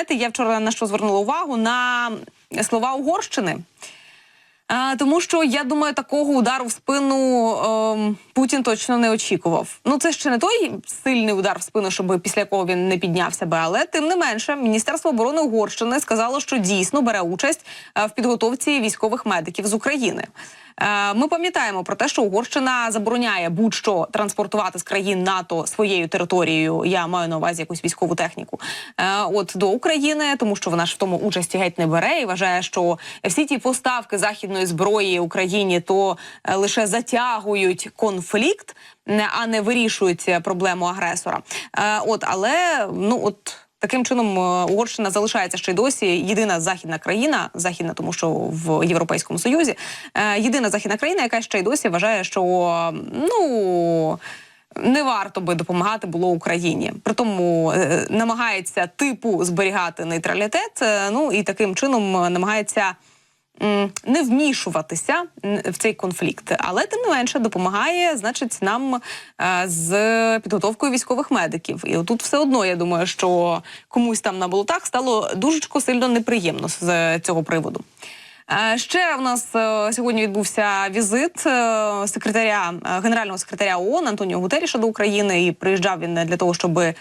знаєте, я вчора на що звернула увагу на слова Угорщини. Тому що я думаю, такого удару в спину ем, Путін точно не очікував. Ну це ще не той сильний удар в спину, щоб після якого він не піднявся би. Але тим не менше, міністерство оборони Угорщини сказало, що дійсно бере участь е, в підготовці військових медиків з України. Е, Ми пам'ятаємо про те, що Угорщина забороняє будь-що транспортувати з країн НАТО своєю територією. Я маю на увазі якусь військову техніку. е, От до України, тому що вона ж в тому участі геть не бере і вважає, що всі ті поставки західної зброї Україні то е, лише затягують конфлікт, а не вирішують проблему агресора. От, але ну от. Таким чином е, Угорщина залишається ще й досі єдина західна країна, західна, тому що в Європейському Союзі е, єдина західна країна, яка ще й досі вважає, що ну. Не варто би допомагати було Україні, при тому е, намагається типу зберігати нейтралітет. Ну і таким чином намагається не вмішуватися в цей конфлікт, але тим не менше допомагає, значить, нам е, з підготовкою військових медиків. І отут все одно я думаю, що комусь там на болотах стало дуже сильно неприємно з цього приводу. Е, Ще у нас е, сьогодні відбувся візит е, секретаря е, генерального секретаря ООН Антоніо Гутеріша до України. І приїжджав він для того, щоб е,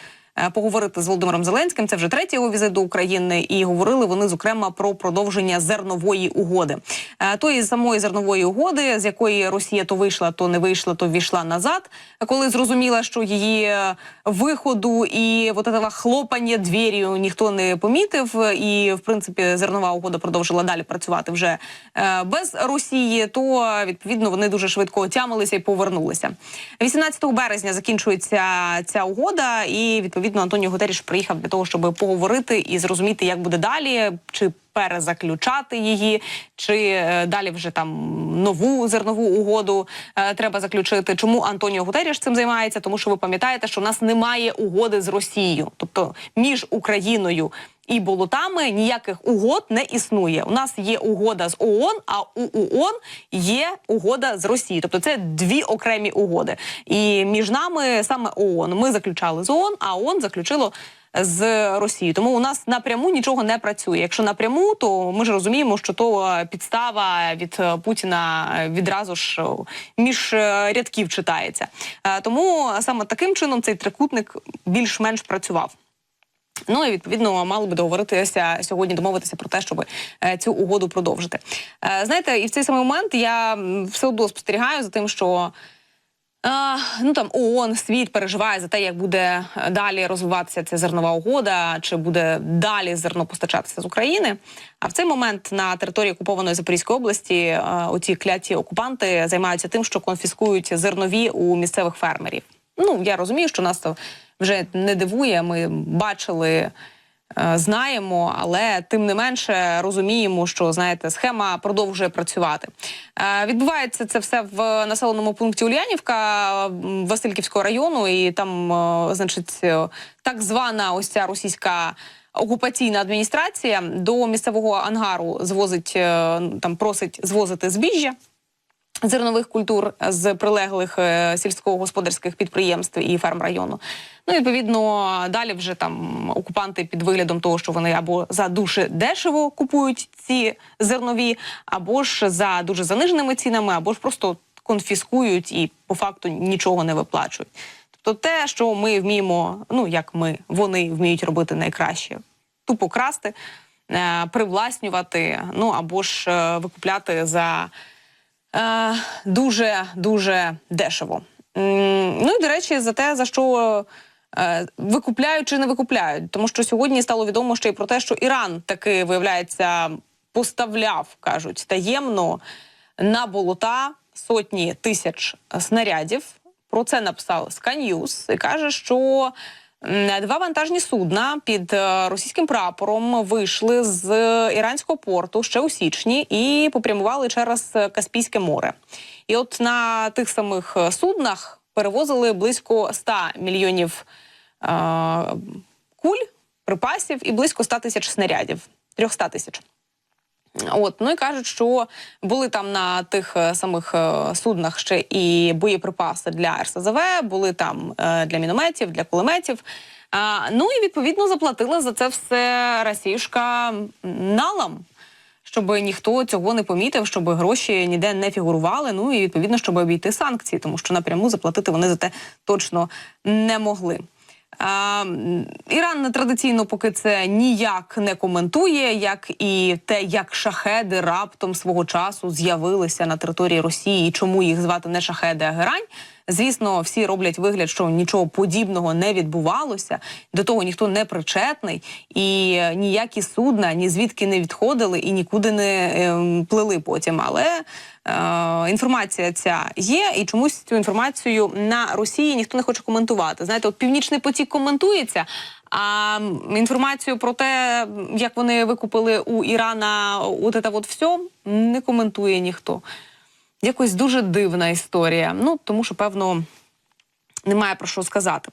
поговорити з Володимиром Зеленським. Це вже третій його візит до України, і говорили вони зокрема про продовження зернової угоди. Е, Тої самої зернової угоди, з якої Росія то вийшла, то не вийшла, то війшла назад. Коли зрозуміла, що її е, виходу і вот этого хлопання двір'ю ніхто не помітив, і в принципі зернова угода продовжила далі працювати вже е, без Росії. То відповідно вони дуже швидко отямилися і повернулися. 18 березня закінчується ця угода, і відповідно Антоніо Гутеріш приїхав для того, щоб поговорити і зрозуміти, як буде далі, чи перезаключати її, чи е, далі вже там нову зернову угоду е, треба заключити. Чому Антоніо Гутеріш цим займається? Тому що ви пам'ятаєте, що в нас немає угоди з Росією, тобто між Україною. І болотами ніяких угод не існує. У нас є угода з ООН, а у ООН є угода з Росією. Тобто це дві окремі угоди. І між нами саме ООН. Ми заключали з ООН, а ООН заключило з Росією. Тому у нас напряму нічого не працює. Якщо напряму, то ми ж розуміємо, що то е, підстава від е, Путіна е, відразу ж між рядків читається. Тому саме таким чином цей трикутник більш-менш працював. Ну і відповідно мали би договоритися сьогодні, домовитися про те, щоб цю угоду продовжити. Знаєте, і в цей самий момент я все одно спостерігаю за тим, що. Ну там ООН, світ переживає за те, як буде е, далі розвиватися ця зернова угода, чи буде далі зерно постачатися з України. А в цей момент на території окупованої Запорізької області е, оці кляті окупанти займаються тим, що конфіскують зернові у місцевих фермерів. Ну я розумію, що нас це вже не дивує. Ми бачили. Е, Знаємо, але тим не менше розуміємо, що знаєте, схема продовжує працювати. Е, Відбувається це все в населеному пункті Ульянівка Васильківського району, і там, е, значить, так звана ось ця російська. Окупаційна адміністрація до місцевого ангару звозить е, там, просить звозити збіжжя зернових культур з прилеглих е, сільськогосподарських підприємств і ферм району. Ну, відповідно, далі вже там окупанти під виглядом того, що вони або за дуже дешево купують ці зернові, або ж за дуже заниженими цінами, або ж просто конфіскують і по факту нічого не виплачують. Тобто, те, що ми вміємо, ну як ми, вони вміють робити найкраще, тупо красти, е, привласнювати, ну або ж е, викупляти за дуже дуже дешево. Ну і до речі, за те, за що е, викупляють чи не викупляють, тому що сьогодні стало відомо ще й про те, що Іран таки виявляється поставляв, кажуть, таємно на болота сотні тисяч снарядів. Про це написав Sky News і каже, що два вантажні судна під е, російським прапором вийшли з іранського порту ще у січні і попрямували через Каспійське море. І от на тих самих е, суднах перевозили близько 100 мільйонів е, куль, припасів і близько 100 тисяч снарядів. 300 тисяч. От ну і кажуть, що були там на тих е, самих е, суднах ще і боєприпаси для РСЗВ, були там е, для мінометів, для кулеметів. Ну і відповідно заплатила за це все Росіюшка налам. Щоб ніхто цього не помітив, щоб гроші ніде не фігурували. Ну і відповідно, щоб обійти санкції, тому що напряму заплатити вони за те точно не могли. Іран традиційно поки це ніяк не коментує, як і те, як шахеди раптом свого часу з'явилися на території Росії, і чому їх звати не шахеди, а герань. Звісно, всі роблять вигляд, що нічого подібного не відбувалося. До того ніхто не причетний, і е, ніякі судна ні звідки не відходили і нікуди не ем, плили потім. Але е, інформація ця є, і чомусь цю інформацію на Росії ніхто не хоче коментувати. Знаєте, от північний потік коментується. А інформацію про те, як вони викупили у Ірана от це от все, не коментує ніхто. Якось дуже дивна історія. Ну тому що певно немає про що сказати.